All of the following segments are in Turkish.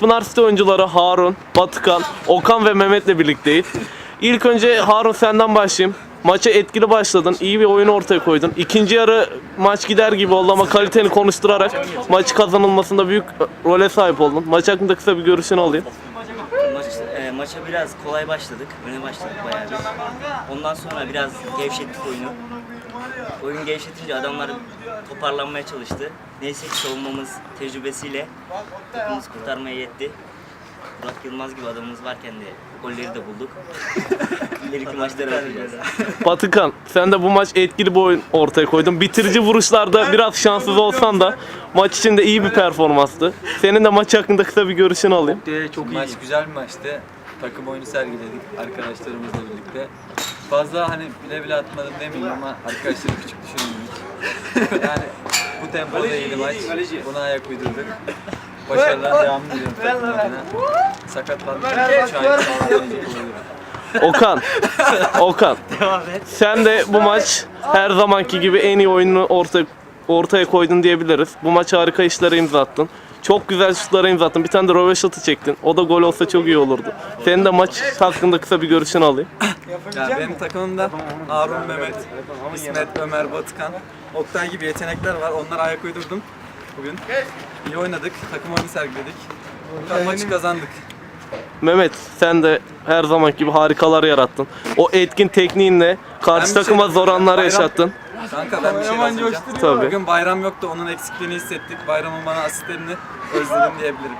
Pınar City oyuncuları Harun, Batıkan, Okan ve Mehmet'le birlikteyiz. İlk önce Harun senden başlayayım. Maça etkili başladın, iyi bir oyun ortaya koydun. İkinci yarı maç gider gibi oldu ama kaliteni konuşturarak maçı kazanılmasında büyük role sahip oldun. Maç hakkında kısa bir görüşünü alayım. E, maça biraz kolay başladık. Öne başladık bayağı bir. Ondan sonra biraz gevşettik oyunu. Oyun gevşetince adamlar toparlanmaya çalıştı. Neyse ki savunmamız tecrübesiyle takımımızı kurtarmaya yetti. Burak Yılmaz gibi adamımız varken de golleri de bulduk. İleriki maçlara bakacağız. Batıkan, sen de bu maç etkili bir oyun ortaya koydun. Bitirici vuruşlarda biraz şanssız olsan da maç içinde iyi bir performanstı. Senin de maç hakkında kısa bir görüşünü alayım. Çok Maç güzel bir maçtı. Takım oyunu sergiledik arkadaşlarımızla birlikte. Fazla hani bile bile atmadım demeyeyim ama arkadaşları küçük düşürmedik. yani bu tempoda iyiydi maç. Buna ayak uydurduk. Başarılar devam ediyorum takım adına. Sakatlandık. Şu an. Okan, Okan. Sen de bu maç her zamanki gibi en iyi oyununu ortaya ortaya koydun diyebiliriz. Bu maç harika işlere imza attın. Çok güzel şutlara imza attın. Bir tane de röveşatı çektin. O da gol olsa çok iyi olurdu. Senin de maç hakkında kısa bir görüşünü alayım. Ya benim takımımda Harun Mehmet, İsmet, Ömer, Batıkan, Oktay gibi yetenekler var. Onlara ayak uydurdum bugün. İyi oynadık, takım oyunu sergiledik. Maçı kazandık. Mehmet sen de her zaman gibi harikalar yarattın. O etkin tekniğinle karşı bir takıma şey- zor anlar yaşattın. Kanka ben bir şey bahsedeceğim. Tabii. Bugün bayram yoktu, onun eksikliğini hissettik. Bayramın bana asistlerini özledim diyebilirim.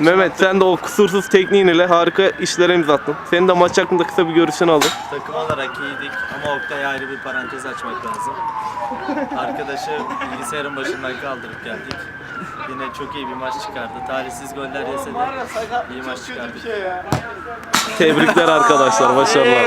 Mehmet sen de o kusursuz tekniğin ile harika işlere imza attın. Senin de maç hakkında kısa bir görüşünü alayım. Takım olarak iyiydik ama Oktay'a ayrı bir parantez açmak lazım. Arkadaşı bilgisayarın başından kaldırıp geldik. Yine çok iyi bir maç çıkardı. Talihsiz goller yese de iyi maç çıkardık. Tebrikler arkadaşlar, başarılar.